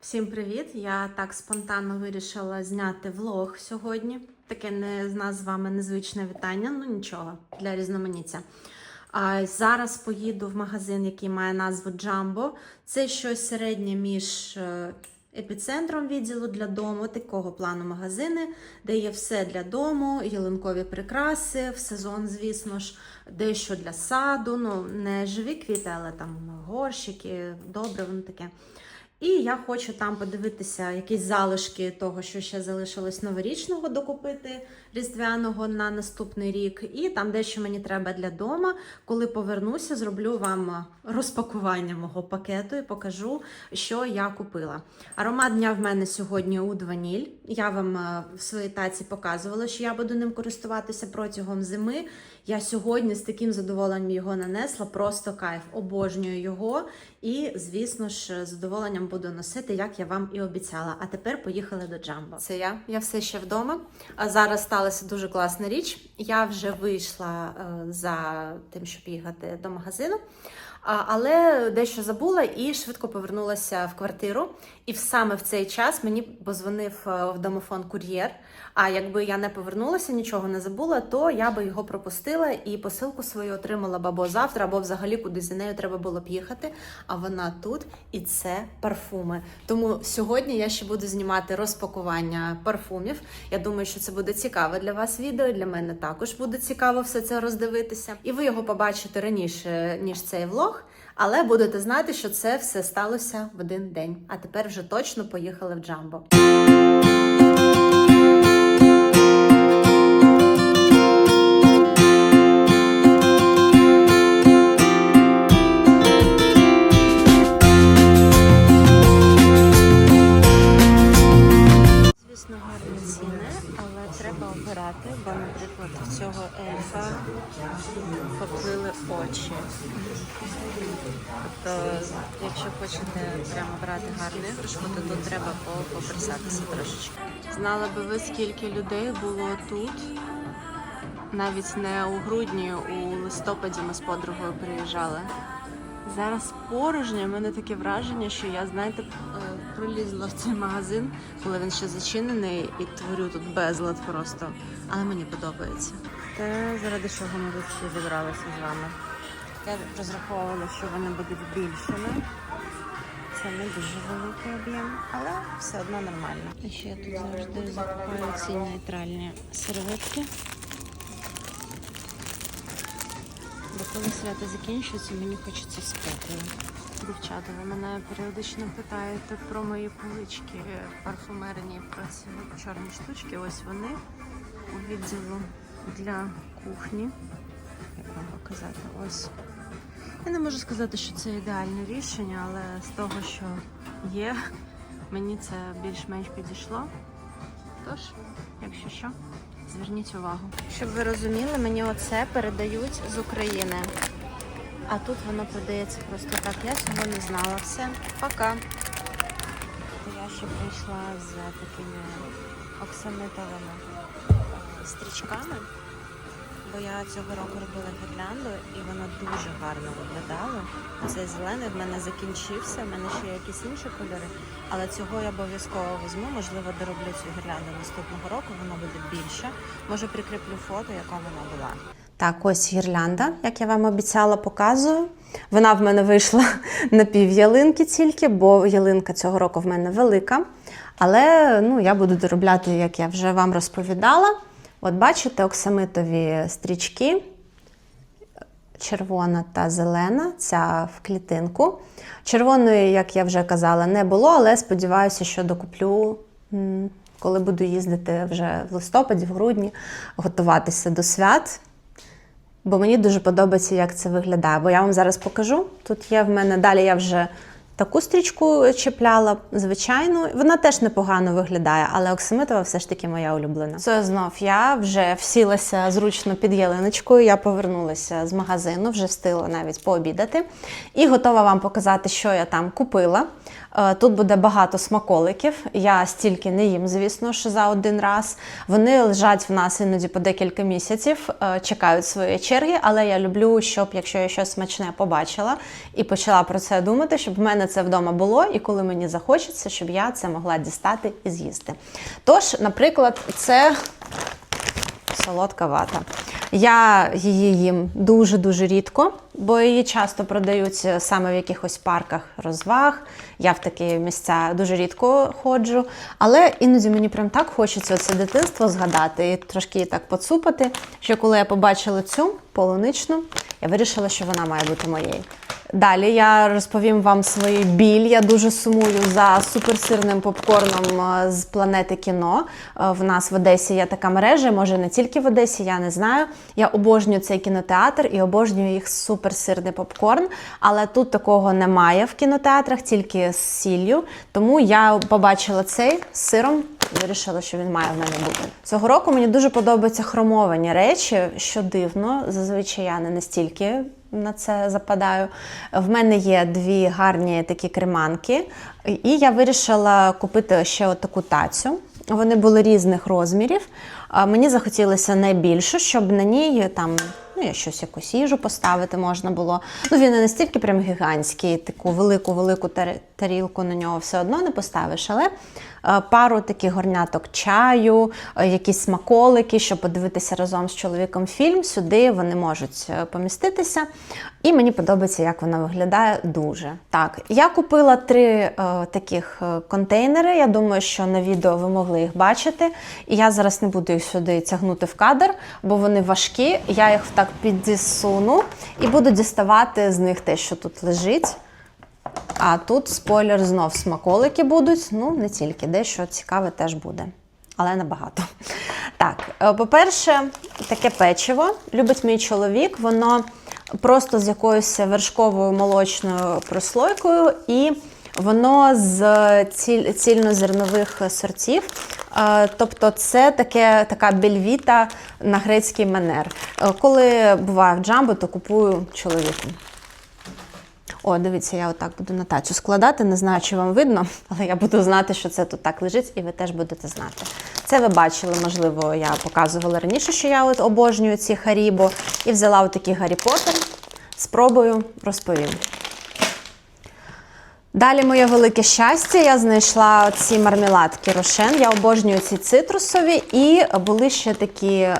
Всім привіт! Я так спонтанно вирішила зняти влог сьогодні. Таке не з нас з вами незвичне вітання, ну нічого для різноманіття. А зараз поїду в магазин, який має назву Джамбо. Це щось середнє між е, епіцентром відділу для дому, такого плану магазини, де є все для дому, ялинкові прикраси, в сезон, звісно ж, дещо для саду. Ну, не живі квіти, але там горщики, добре, воно таке. І я хочу там подивитися якісь залишки того, що ще залишилось новорічного докупити різдвяного на наступний рік. І там дещо мені треба для дома. Коли повернуся, зроблю вам розпакування мого пакету і покажу, що я купила. Аромат дня в мене сьогодні уд ваніль. Я вам е, в своїй таці показувала, що я буду ним користуватися протягом зими. Я сьогодні з таким задоволенням його нанесла, просто кайф, обожнюю його. І, звісно ж, задоволенням буду носити, як я вам і обіцяла. А тепер поїхали до Джамбо. Це я, я все ще вдома. А зараз сталася дуже класна річ. Я вже вийшла е, за тим, щоб їхати до магазину. Але дещо забула і швидко повернулася в квартиру. І саме в цей час мені позвонив е, в домофон кур'єр. А якби я не повернулася, нічого не забула, то я би його пропустила і посилку свою отримала б або завтра, або взагалі кудись за нею треба було б їхати. А вона тут, і це парфуми. Тому сьогодні я ще буду знімати розпакування парфумів. Я думаю, що це буде цікаве для вас відео. Для мене також буде цікаво все це роздивитися. І ви його побачите раніше, ніж цей влог. Але будете знати, що це все сталося в один день. А тепер вже точно поїхали в Джамбо. Очі. Тобто, якщо хочете прямо брати гарну іграшку, то тут треба по- поприсатися трошечки. Знали би ви, скільки людей було тут. Навіть не у грудні, у листопаді ми з подругою приїжджали. Зараз порожньо, у мене таке враження, що я, знаєте, е, прилізла в цей магазин, коли він ще зачинений, і творю тут безлад просто. Але мені подобається. Те, заради чого ми тут зібралися з вами. Я розраховувала, що вони будуть більшими. Це не дуже великий об'єм, але все одно нормально. І ще я тут завжди закупаю ці нейтральні серветки. Бо коли свято закінчується, мені хочеться спокою. Дівчата, ви мене періодично питаєте про мої полички парфумерні, про ці чорні штучки. Ось вони у відділу для кухні. Як вам показати? Ось. Я не можу сказати, що це ідеальне рішення, але з того, що є, мені це більш-менш підійшло. Тож, якщо що, зверніть увагу. Щоб ви розуміли, мені оце передають з України. А тут воно продається просто так. Я цього не знала. Все, пока. Я ще прийшла з такими оксамитовими стрічками, бо я цього року робила гірлянду і воно дуже гарно виглядало. Цей зелений в мене закінчився, в мене ще є якісь інші кольори, але цього я обов'язково візьму. Можливо, дороблю цю гірлянду наступного року, вона буде більше. Може, прикріплю фото, яка вона була. Так, ось гірлянда, як я вам обіцяла, показую. Вона в мене вийшла на пів ялинки тільки, бо ялинка цього року в мене велика. Але ну, я буду доробляти, як я вже вам розповідала. От бачите, оксамитові стрічки, червона та зелена, ця в клітинку. Червоної, як я вже казала, не було, але сподіваюся, що докуплю, коли буду їздити вже в листопаді, в грудні, готуватися до свят. Бо мені дуже подобається, як це виглядає. Бо я вам зараз покажу. Тут є в мене далі я вже таку стрічку чіпляла, звичайну. Вона теж непогано виглядає, але оксамитова все ж таки моя улюблена. Це знов я вже всілася зручно під ялиночкою. Я повернулася з магазину, вже встигла навіть пообідати. І готова вам показати, що я там купила. Е, Тут буде багато смаколиків. Я стільки не їм, звісно ж, за один раз. Вони лежать в нас іноді по декілька місяців, е, чекають своєї черги, але я люблю, щоб якщо я щось смачне побачила і почала про це думати, щоб в мене це вдома було, і коли мені захочеться, щоб я це могла дістати і з'їсти. Тож, наприклад, це солодка вата. Я її їм дуже-дуже рідко, бо її часто продають саме в якихось парках розваг. Я в такі місця дуже рідко ходжу. Але іноді мені прям так хочеться це дитинство згадати і трошки її так поцупати. Що коли я побачила цю полуничну, я вирішила, що вона має бути моєю. Далі я розповім вам свій біль. Я дуже сумую за суперсирним попкорном е, з планети кіно. Е, В нас в Одесі є така мережа, може не тільки в Одесі, я не знаю. Я обожнюю цей кінотеатр і обожнюю їх суперсирний попкорн. Але тут такого немає в кінотеатрах, тільки з сіллю. Тому я побачила цей з сиром. Вирішила, що він має в мене бути. Цього року мені дуже подобаються хромовані речі, що дивно. Зазвичай я не настільки на це западаю. В мене є дві гарні такі креманки, і я вирішила купити ще от таку тацю. Вони були різних розмірів. Мені захотілося найбільшу, щоб на ній там. Ну, я щось якусь їжу поставити можна було. Ну, він не настільки прям гігантський, таку велику-велику тарілку на нього все одно не поставиш, але е, пару таких горняток чаю, е, якісь смаколики, щоб подивитися разом з чоловіком фільм. Сюди вони можуть е, поміститися. І мені подобається, як вона виглядає дуже. Так, я купила три таких контейнери. Я думаю, що на відео ви могли їх бачити. І я зараз не буду їх сюди тягнути в кадр, бо вони важкі. Я їх так підісуну і буду діставати з них те, що тут лежить. А тут спойлер знов смаколики будуть. Ну, не тільки, дещо цікаве теж буде. Але набагато. Так, е, по-перше, таке печиво любить мій чоловік. Воно просто з якоюсь вершковою молочною прослойкою, і воно з ціль- цільнозернових сортів. Тобто це таке, така бельвіта на грецький манер. Е, Коли буваю в джамбо, то купую чоловіку. О, дивіться, я отак буду на тацю складати. Не знаю, чи вам видно, але я буду знати, що це тут так лежить, і ви теж будете знати. Це ви бачили, можливо, я показувала раніше, що я от обожнюю ці Харібо. І взяла отакий Гаррі Поттер. Спробую, розповім. Далі моє велике щастя, я знайшла ці мармеладки Рошен. Я обожнюю ці цитрусові, і були ще такі е,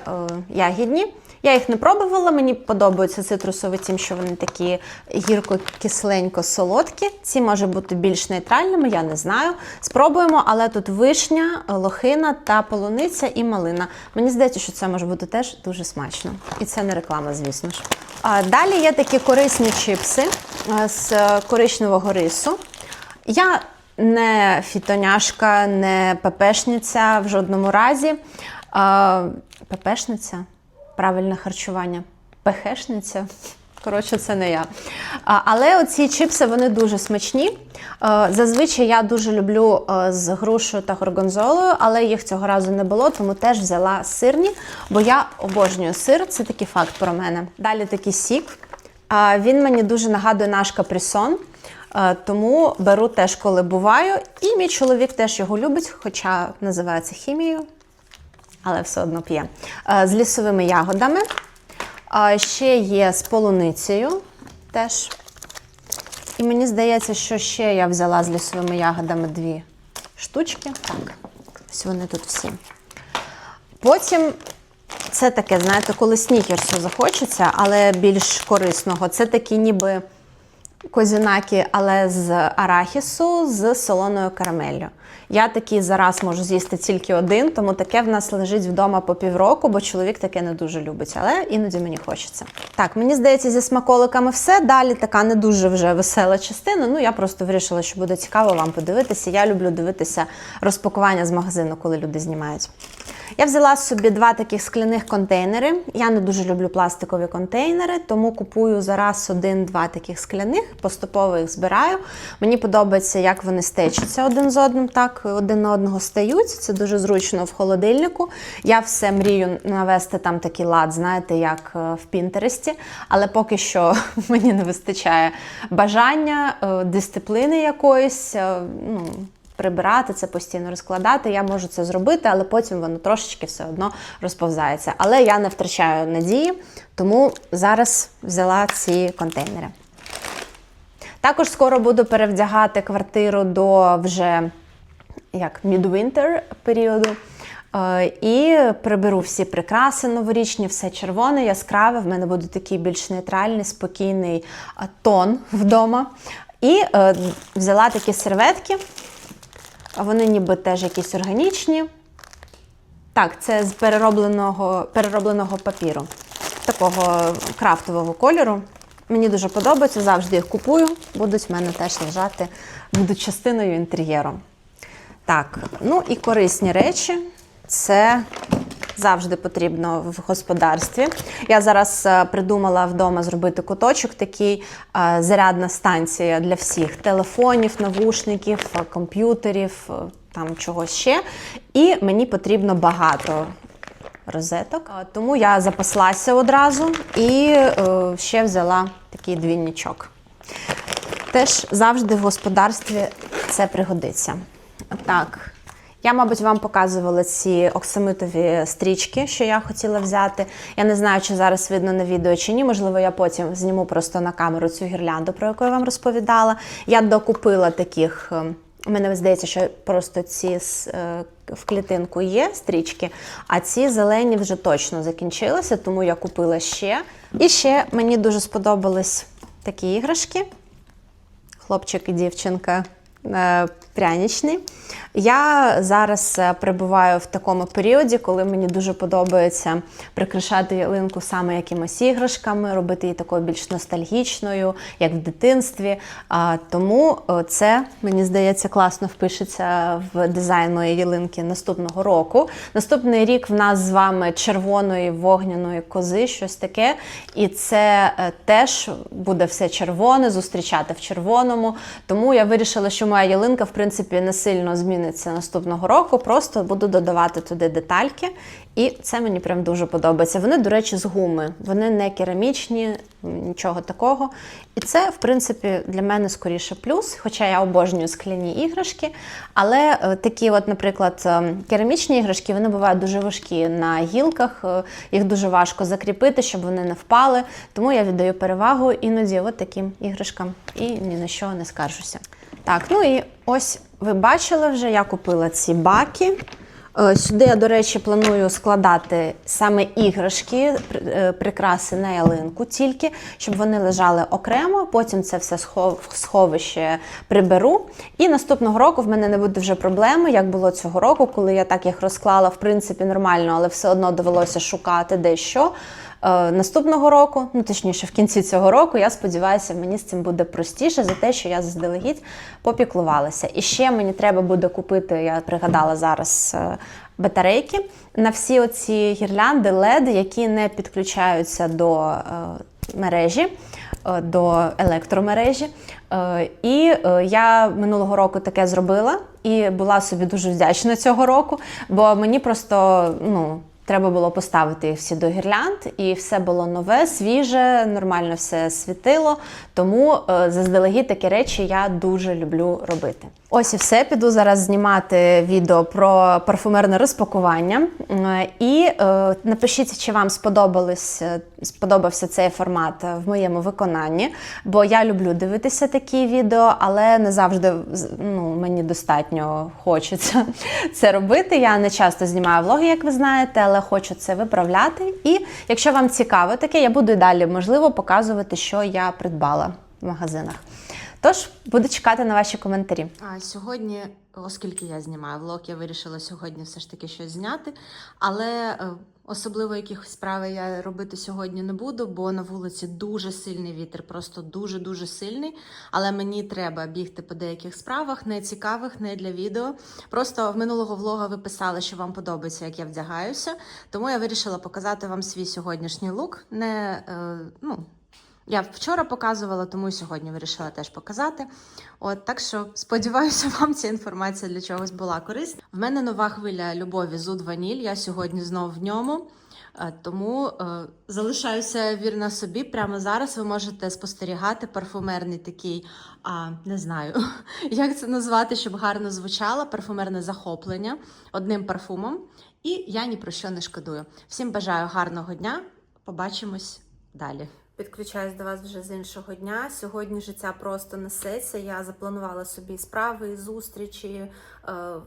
ягідні. Я їх не пробувала, мені подобаються цитрусові, тим, що вони такі гірко-кисленько-солодкі. Ці може бути більш нейтральними, я не знаю. Спробуємо, але тут вишня, лохина та полуниця і малина. Мені здається, що це може бути теж дуже смачно. І це не реклама, звісно ж. Далі є такі корисні чипси е, з коричневого рису. Я не фітоняшка, не пепешниця в жодному разі. А, пепешниця правильне харчування. Пехешниця. Коротше, це не я. Але оці чипси вони дуже смачні. Е, Зазвичай я дуже люблю е, з грушею та горгонзолою, але їх цього разу не було, тому теж взяла сирні, бо я обожнюю сир. Це такий факт про мене. Далі такий сік. Він мені дуже нагадує наш капрісон. Е, Тому беру теж, коли буваю. І мій чоловік теж його любить, хоча називається хімією але все одно п'є. Е, З лісовими ягодами. Ще є з полуницею теж. І мені здається, що ще я взяла з лісовими ягодами дві штучки. Так, ось вони тут всі. Потім це таке, знаєте, коли снікерсу захочеться, але більш корисного. Це такі ніби козінаки, але з арахісу з солоною карамеллю. Я такий зараз можу з'їсти тільки один, тому таке в нас лежить вдома по півроку, бо чоловік таке не дуже любить, але іноді мені хочеться. Так, мені здається, зі смаколиками все. Далі така не дуже вже весела частина. Ну я просто вирішила, що буде цікаво вам подивитися. Я люблю дивитися розпакування з магазину, коли люди знімають. Я взяла собі два таких скляних контейнери. Я не дуже люблю пластикові контейнери, тому купую зараз один-два таких скляних, поступово їх збираю. Мені подобається, як вони стечаться один з одним, так один на одного стають. Це дуже зручно в холодильнику. Я все мрію навести там такий лад, знаєте, як е, в Пінтересті, але поки що мені не вистачає бажання, е, дисципліни якоїсь. е, Ну, прибирати це постійно розкладати. Я можу це зробити, але потім воно трошечки все одно розповзається. Але я не втрачаю надії, тому зараз взяла ці контейнери. Також скоро буду перевдягати квартиру до вже як midwinter періоду. Е, І приберу всі прикраси новорічні, все червоне, яскраве. В мене буде такий більш нейтральний, спокійний е, тон вдома. І е, взяла такі серветки. Вони ніби теж якісь органічні. Так, це з переробленого, переробленого папіру, такого крафтового кольору. Мені дуже подобається, завжди їх купую. Будуть в мене теж лежати, будуть частиною інтер'єру. Так, ну і корисні речі. Це завжди потрібно в господарстві. Я зараз е, придумала вдома зробити куточок, такий е, зарядна станція для всіх: телефонів, навушників, е, комп'ютерів, там чогось ще. І мені потрібно багато розеток. Тому я запаслася одразу і е, ще взяла такий двійничок. Теж завжди в господарстві це пригодиться. Так. Я, мабуть, вам показувала ці оксамитові стрічки, що я хотіла взяти. Я не знаю, чи зараз видно на відео чи ні. Можливо, я потім зніму просто на камеру цю гірлянду, про яку я вам розповідала. Я докупила таких. ем, Мене здається, що просто ці е, в клітинку є стрічки, а ці зелені вже точно закінчилися, тому я купила ще. І ще мені дуже сподобались такі іграшки хлопчик і дівчинка е, прянічний. Я зараз е, перебуваю в такому періоді, коли мені дуже подобається прикрашати ялинку саме якимись іграшками, робити її такою більш ностальгічною, як в дитинстві. Тому е, це, мені здається, класно впишеться в дизайн моєї ялинки наступного року. Наступний рік в нас з вами червоної вогняної кози, щось таке. І це е, теж буде все червоне, зустрічати в червоному. Тому я вирішила, що моя ялинка, в принципі, не сильно зміниться наступного року. Просто буду додавати туди детальки. І це мені прям дуже подобається. Вони, до речі, з гуми. Вони не керамічні, нічого такого. І це, в принципі, для мене скоріше плюс, хоча я обожнюю скляні іграшки. Але е, такі, от, наприклад, е, керамічні іграшки, вони бувають дуже важкі на гілках, е, їх дуже важко закріпити, щоб вони не впали. Тому я віддаю перевагу іноді от таким іграшкам і ні на що не скаржуся. Так, ну і ось ви бачили вже, я купила ці баки. Е, Сюди я, до речі, планую складати саме іграшки, е, прикраси на ялинку, тільки щоб вони лежали окремо. Потім це все сховище приберу. І наступного року в мене не буде вже проблеми, як було цього року, коли я так їх розклала в принципі нормально, але все одно довелося шукати дещо. Е, Наступного року, ну точніше, в кінці цього року, я сподіваюся, мені з цим буде простіше за те, що я заздалегідь попіклувалася. І ще мені треба буде купити, я пригадала зараз е, батарейки на всі оці гірлянди LED, які не підключаються до е, мережі. е, До електромережі. Е, І е, я минулого року таке зробила і була собі дуже вдячна цього року, бо мені просто ну, Треба було поставити їх всі до гірлянд, і все було нове, свіже, нормально все світило. Тому е, заздалегідь такі речі я дуже люблю робити. Ось і все. Піду зараз знімати відео про парфумерне розпакування. І е, напишіть, чи вам сподобалось, е, сподобався цей формат в моєму виконанні. Бо я люблю дивитися такі відео, але не завжди ну, мені достатньо хочеться це робити. Я не часто знімаю влоги, як ви знаєте, але хочу це виправляти. І якщо вам цікаво таке, я буду і далі можливо показувати, що я придбала в магазинах. Тож буду чекати на ваші коментарі. А сьогодні, оскільки я знімаю влог, я вирішила сьогодні все ж таки щось зняти. Але е, особливо якихось справи я робити сьогодні не буду, бо на вулиці дуже сильний вітер, просто дуже-дуже сильний. Але мені треба бігти по деяких справах, не цікавих, не для відео. Просто в минулого влога ви писали, що вам подобається, як я вдягаюся. Тому я вирішила показати вам свій сьогоднішній лук. Не, е, ну, я вчора показувала, тому і сьогодні вирішила теж показати. От так що сподіваюся, вам ця інформація для чогось була корисна. В мене нова хвиля любові зуд ваніль. Я сьогодні знов в ньому. Е, Тому е, залишаюся вірна собі. Прямо зараз ви можете спостерігати парфумерний такий, а, не знаю, як це назвати, щоб гарно звучало, парфумерне захоплення одним парфумом. І я ні про що не шкодую. Всім бажаю гарного дня. Побачимось далі. Підключаюсь до вас вже з іншого дня. Сьогодні життя просто несеться. Я запланувала собі справи, зустрічі, е,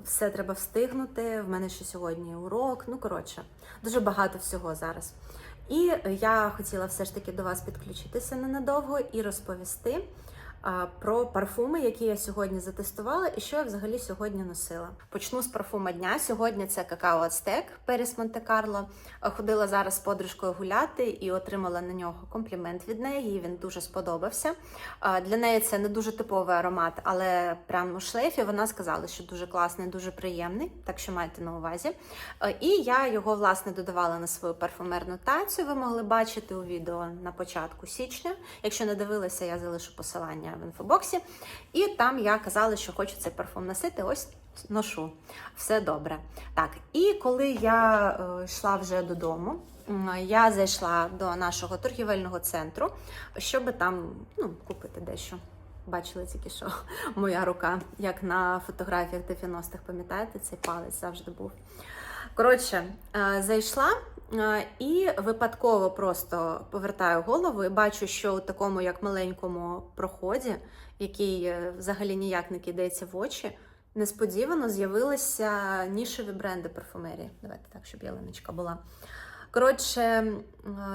все треба встигнути. В мене ще сьогодні урок. Ну коротше, дуже багато всього зараз. І я хотіла все ж таки до вас підключитися ненадовго і розповісти про парфуми, які я сьогодні затестувала, і що я взагалі сьогодні носила. Почну з парфума дня. Сьогодні це какао Ацтек Періс Монте-Карло. Ходила зараз з подружкою гуляти і отримала на нього комплімент від неї. Він дуже сподобався. Для неї це не дуже типовий аромат, але прямо у шлейфі вона сказала, що дуже класний, дуже приємний, так що майте на увазі. І я його власне додавала на свою парфумерну тацію. Ви могли бачити у відео на початку січня. Якщо не дивилися, я залишу посилання в інфобоксі. І там я казала, що хочу цей парфум носити. Ось ношу. Все добре. Так, і коли я е, йшла вже додому. Я зайшла до нашого торгівельного центру, щоб там ну, купити дещо. Бачили тільки що моя рука, як на фотографіях 90-х, пам'ятаєте, цей палець завжди був. Коротше, е, зайшла і випадково просто повертаю голову і бачу, що у такому як маленькому проході, який е, взагалі ніяк не кидається в очі, несподівано з'явилися нішеві бренди парфумерії. Давайте так, щоб ялиночка була. Коротше,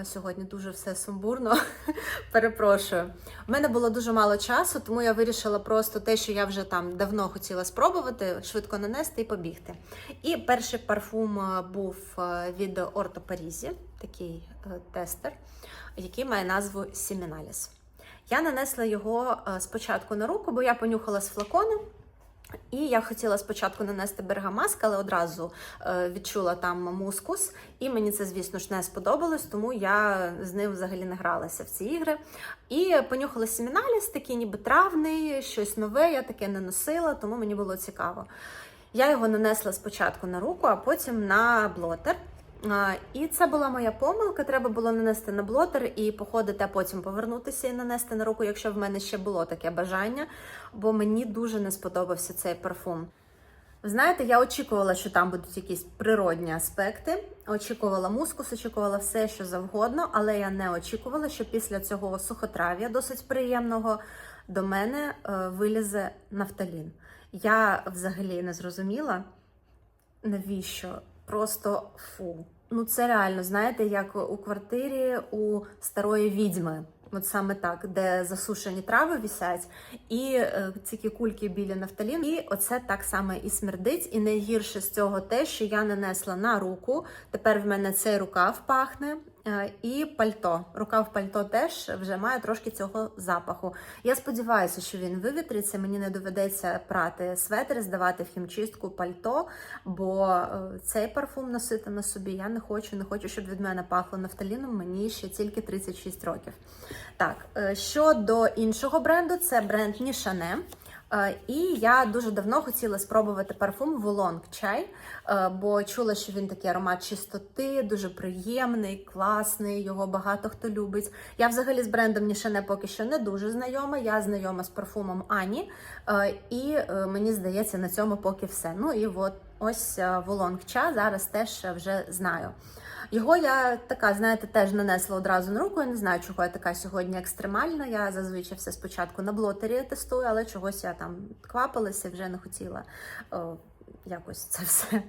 сьогодні дуже все сумбурно. Перепрошую. У мене було дуже мало часу, тому я вирішила просто те, що я вже там давно хотіла спробувати, швидко нанести і побігти. І перший парфум е, був е, від Орто Парізі, такий е, тестер, який має назву Сіміналіс. Я нанесла його спочатку на руку, бо я понюхала з флакону. І я хотіла спочатку нанести бергамаск, але одразу е, відчула там мускус, і мені це, звісно ж, не сподобалось, тому я з ним взагалі не гралася в ці ігри. І понюхала семіналіс, такий ніби травний, щось нове, я таке не носила, тому мені було цікаво. Я його нанесла спочатку на руку, а потім на блотер. І це була моя помилка. Треба було нанести на блотер і походити, а потім повернутися і нанести на руку, якщо в мене ще було таке бажання, бо мені дуже не сподобався цей парфум. Знаєте, я очікувала, що там будуть якісь природні аспекти. Очікувала мускус, очікувала все, що завгодно, але я не очікувала, що після цього сухотрав'я, досить приємного, до мене е, вилізе нафталін. Я взагалі не зрозуміла, навіщо? Просто фу. Ну це реально, знаєте, як у квартирі у старої відьми. От саме так, де засушені трави вісять, і е, ці кульки біля нафталін. І оце так само і смердить. І найгірше з цього те, що я нанесла на руку. Тепер в мене цей рукав пахне. Е, І пальто. Рукав пальто теж вже має трошки цього запаху. Я сподіваюся, що він вивітриться. Мені не доведеться прати светри, здавати в хімчистку пальто, бо е, цей парфум носити на собі я не хочу. Не хочу, щоб від мене пахло нафталіном. Мені ще тільки 36 років. Так, е, щодо іншого бренду, це бренд Нішане. Е, І я дуже давно хотіла спробувати парфум Волонг чай, е, бо чула, що він такий аромат чистоти, дуже приємний, класний, його багато хто любить. Я взагалі з брендом Нішане поки що не дуже знайома. Я знайома з парфумом Ані, е, і мені здається, на цьому поки все. Ну і от ось е, Волонг ча зараз теж вже знаю. Його я така, знаєте, теж нанесла одразу на руку. Я не знаю, чого я така сьогодні екстремальна. Я зазвичай все спочатку на блотері тестую, але чогось я там квапилася, вже не хотіла якось це все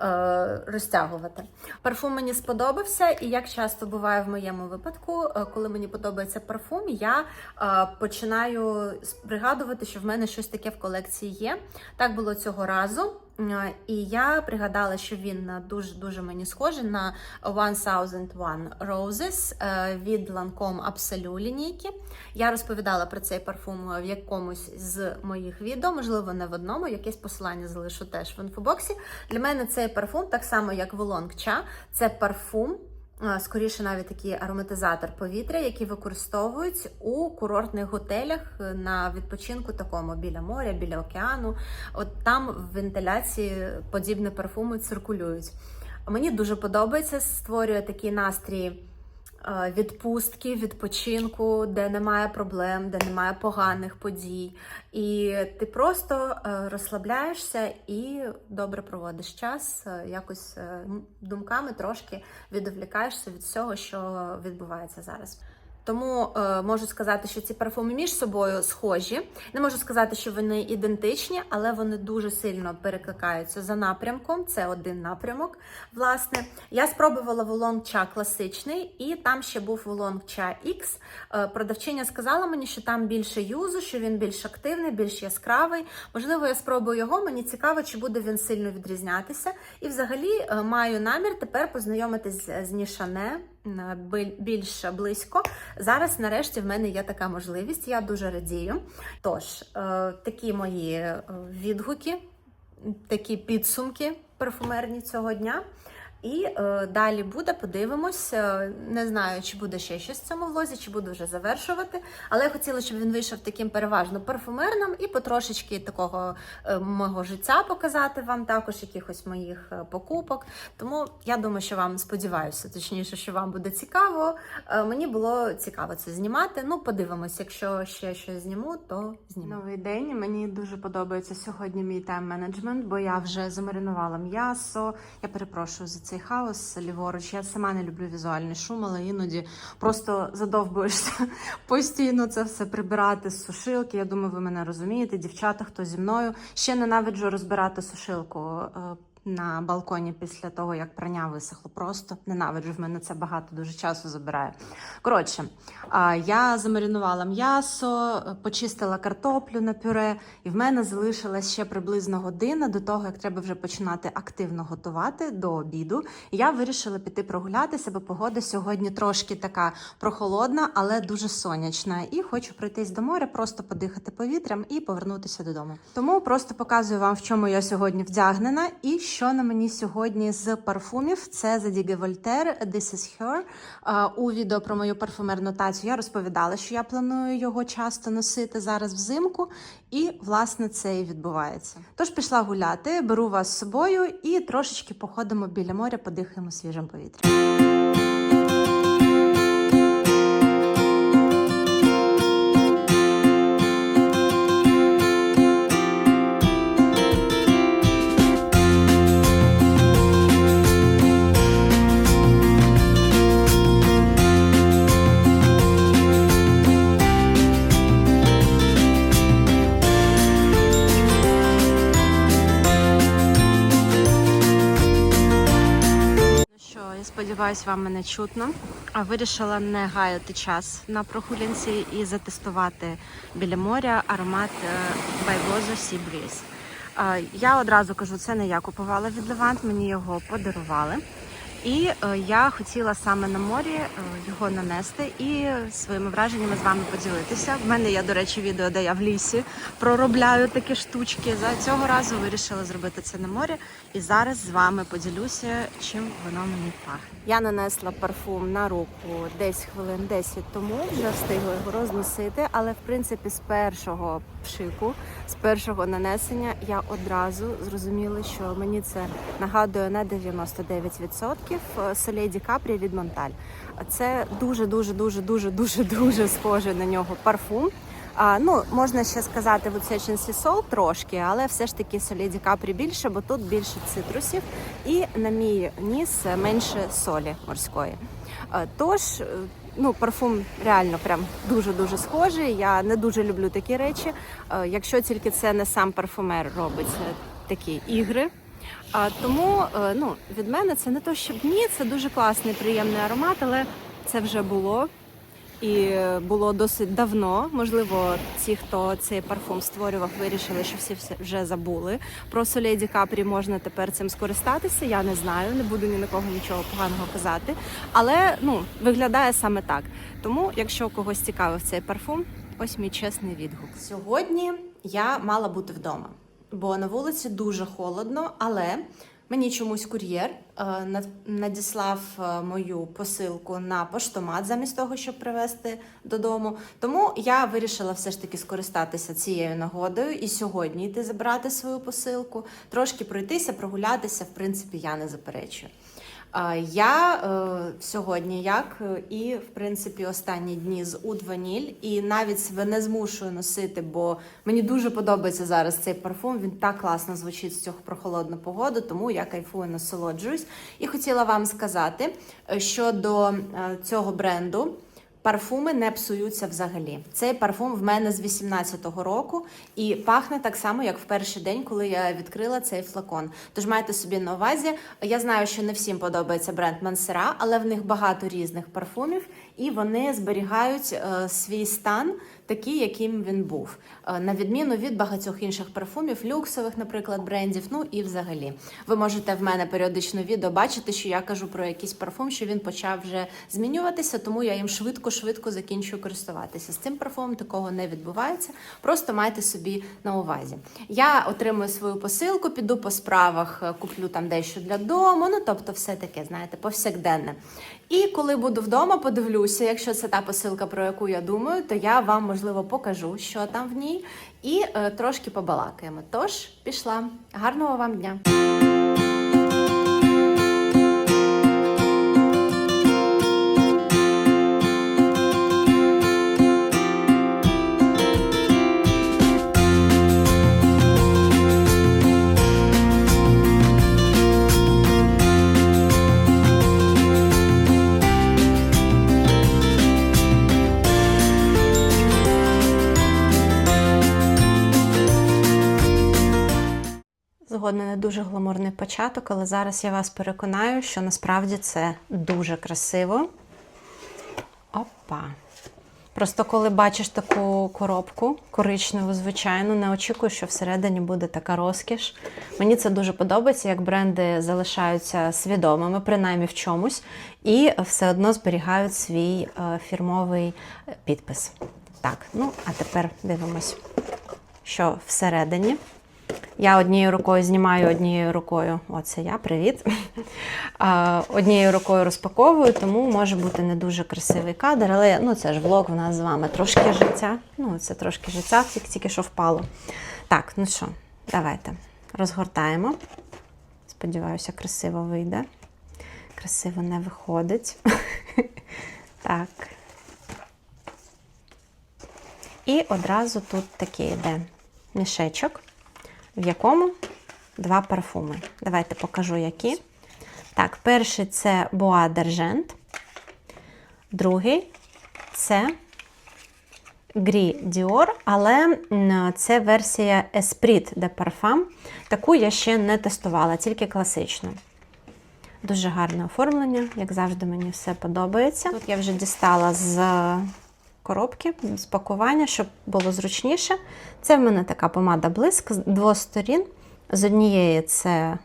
е, розтягувати. Парфум мені сподобався, і як часто буває в моєму випадку, е, коли мені подобається парфум, я е, починаю пригадувати, що в мене щось таке в колекції є. Так було цього разу. Е, І я пригадала, що він дуже дуже мені схожий на 1001 Roses е, від Lancome Absolu лінійки. Я розповідала про цей парфум в якомусь з моїх відео, можливо, не в одному. Якесь посилання залишу теж в інфобоксі. Для мене цей парфум, так само як Волонг Ча, це парфум. Скоріше навіть такий ароматизатор повітря, який використовують у курортних готелях е, на відпочинку такому біля моря, біля океану. От там в вентиляції подібні парфуми циркулюють. Мені дуже подобається, створює такий настрій відпустки, відпочинку, де немає проблем, де немає поганих подій. І ти просто е, розслабляєшся і добре проводиш час, е, якось е, думками трошки відволікаєшся від всього, що відбувається зараз. Тому е, можу сказати, що ці парфуми між собою схожі. Не можу сказати, що вони ідентичні, але вони дуже сильно перекликаються за напрямком. Це один напрямок. Власне, я спробувала Вулонг Ча класичний, і там ще був Вулонг Ча X. Е, продавчиня сказала мені, що там більше юзу, що він більш активний, більш яскравий. Можливо, я спробую його. Мені цікаво, чи буде він сильно відрізнятися. І взагалі е, маю намір тепер познайомитись з- Нішане більш близько. Зараз, нарешті, в мене є така можливість. Я дуже радію. Тож, е, такі мої е, відгуки, такі підсумки парфумерні цього дня. І е, далі буде, подивимось. Е, Не знаю, чи буде ще щось в цьому влозі, чи буду вже завершувати. Але я хотіла, щоб він вийшов таким переважно парфумерним і потрошечки такого е, мого життя показати вам також, якихось моїх е, покупок. Тому я думаю, що вам сподіваюся, точніше, що вам буде цікаво. Е, Мені було цікаво це знімати. Ну, подивимось, якщо ще щось зніму, то зніму. Новий день. Мені дуже подобається сьогодні мій тайм-менеджмент, бо я вже замаринувала м'ясо. Я перепрошую за цей хаос ліворуч. Я сама не люблю візуальний шум, але іноді просто задовбуєшся постійно це все прибирати з сушилки. Я думаю, ви мене розумієте, дівчата, хто зі мною. Ще ненавиджу розбирати сушилку. На балконі після того, як прання висохло, просто ненавиджу. В мене це багато дуже часу забирає. Коротше, я замаринувала м'ясо, почистила картоплю на пюре, і в мене залишилась ще приблизно година до того, як треба вже починати активно готувати до обіду. І я вирішила піти прогулятися, бо погода сьогодні трошки така прохолодна, але дуже сонячна. І хочу пройтись до моря, просто подихати повітрям і повернутися додому. Тому просто показую вам, в чому я сьогодні вдягнена, і що на мені сьогодні з парфумів. Це Zadig Voltaire This is Her. У відео про мою парфумерну тацю я розповідала, що я планую його часто носити зараз взимку, і власне це і відбувається. Тож пішла гуляти, беру вас з собою і трошечки походимо біля моря, подихаємо свіжим повітрям. Я сподіваюся, вам мене чутно. А Вирішила не гаяти час на прогулянці і затестувати біля моря аромат байвозу Sea. Е, Я одразу кажу, це не я купувала від Левант, мені його подарували. І е, я хотіла саме на морі е, його нанести і своїми враженнями з вами поділитися. В мене є, до речі, відео, де я в лісі проробляю такі штучки. За цього разу вирішила зробити це на морі. І зараз з вами поділюся, чим воно мені пахне. Я нанесла парфум на руку десь хвилин 10 тому, вже встигла його розносити, але в принципі з першого пшику, з першого нанесення я одразу зрозуміла, що мені це нагадує на 99% Солей Ді Капрі від Монталь. Це дуже дуже дуже дуже дуже дуже схоже на нього парфум. А, ну, можна ще сказати, в Сеченсі Сол трошки, але все ж таки солі Ді Капрі більше, бо тут більше цитрусів і на мій ніс менше солі морської. А, Тож, е, ну, парфум реально прям дуже-дуже схожий. Я не дуже люблю такі речі. Е, Якщо тільки це не сам парфумер робить е, такі ігри. А, тому е, ну, від мене це не то, щоб ні, це дуже класний, приємний аромат, але це вже було. І було досить давно. Можливо, ті, хто цей парфум створював, вирішили, що всі вже забули. Про Солей Ді Капрі можна тепер цим скористатися. Я не знаю, не буду ні на кого нічого поганого казати. Але ну виглядає саме так. Тому, якщо когось цікавив цей парфум, ось мій чесний відгук. Сьогодні я мала бути вдома, бо на вулиці дуже холодно, але Мені чомусь кур'єр е, надіслав е, мою посилку на поштомат замість того, щоб привезти додому. Тому я вирішила все ж таки скористатися цією нагодою і сьогодні йти забрати свою посилку, трошки пройтися, прогулятися. В принципі, я не заперечую. Я е, сьогодні, як е, і в принципі останні дні з Уд Ваніль, і навіть себе не змушую носити, бо мені дуже подобається зараз цей парфум. Він так класно звучить з цього прохолодну погоду, тому я кайфую, насолоджуюсь. І хотіла вам сказати е, щодо цього бренду. Парфуми не псуються взагалі. Цей парфум в мене з 18-го року і пахне так само, як в перший день, коли я відкрила цей флакон. Тож майте собі на увазі. Я знаю, що не всім подобається бренд Мансера, але в них багато різних парфумів, і вони зберігають е, свій стан такий, яким він був. Е, на відміну від багатьох інших парфумів, люксових, наприклад, брендів. Ну і взагалі. Ви можете в мене періодично відео бачити, що я кажу про якийсь парфум, що він почав вже змінюватися, тому я їм швидко-швидко закінчую користуватися. З цим парфумом такого не відбувається. Просто майте собі на увазі. Я отримую свою посилку, піду по справах, е, куплю там дещо для дому. Ну тобто, все таке, знаєте, повсякденне. І коли буду вдома, подивлюся, якщо це та посилка, про яку я думаю, то я вам можливо покажу, що там в ній, і е, трошки побалакаємо. Тож пішла. Гарного вам дня! Дуже гламурний початок, але зараз я вас переконаю, що насправді це дуже красиво. Опа. Просто коли бачиш таку коробку коричневу, звичайно, не очікую, що всередині буде така розкіш. Мені це дуже подобається, як бренди залишаються свідомими, принаймні в чомусь, і все одно зберігають свій е, фірмовий е, підпис. Так, ну а тепер дивимось, що всередині. Я однією рукою знімаю, однією рукою, оце я, привіт. Однією рукою розпаковую, тому може бути не дуже красивий кадр, але ну, це ж влог в нас з вами трошки життя. Ну, це трошки життя, тільки, тільки що впало. Так, ну що, давайте розгортаємо. Сподіваюся, красиво вийде. Красиво не виходить. Так. І одразу тут такий йде мішечок в якому два парфуми. Давайте покажу, які. Так, перший це Bois d'Argent, другий це Gris Dior, але це версія Esprit de Parfum. Таку я ще не тестувала, тільки класичну. Дуже гарне оформлення, як завжди, мені все подобається. Тут я вже дістала з коробки, з пакування, щоб було зручніше. Це в мене така помада блиск з двох сторін. З однієї це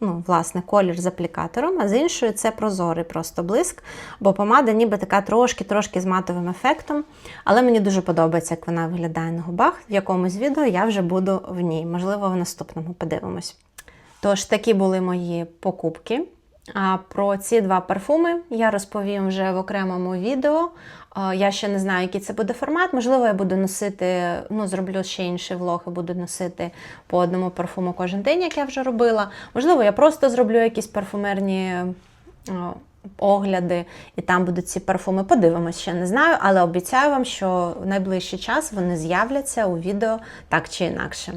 ну, власне, колір з аплікатором, а з іншої це прозорий просто блиск, бо помада ніби така трошки-трошки з матовим ефектом. Але мені дуже подобається, як вона виглядає на губах. В якомусь відео я вже буду в ній, можливо, в наступному подивимось. Тож, такі були мої покупки. А про ці два парфуми я розповім вже в окремому відео. Я ще не знаю, який це буде формат. Можливо, я буду носити, ну, зроблю ще інший влог і буду носити по одному парфуму кожен день, як я вже робила. Можливо, я просто зроблю якісь парфумерні огляди, і там будуть ці парфуми. Подивимось, ще не знаю, але обіцяю вам, що в найближчий час вони з'являться у відео так чи інакше.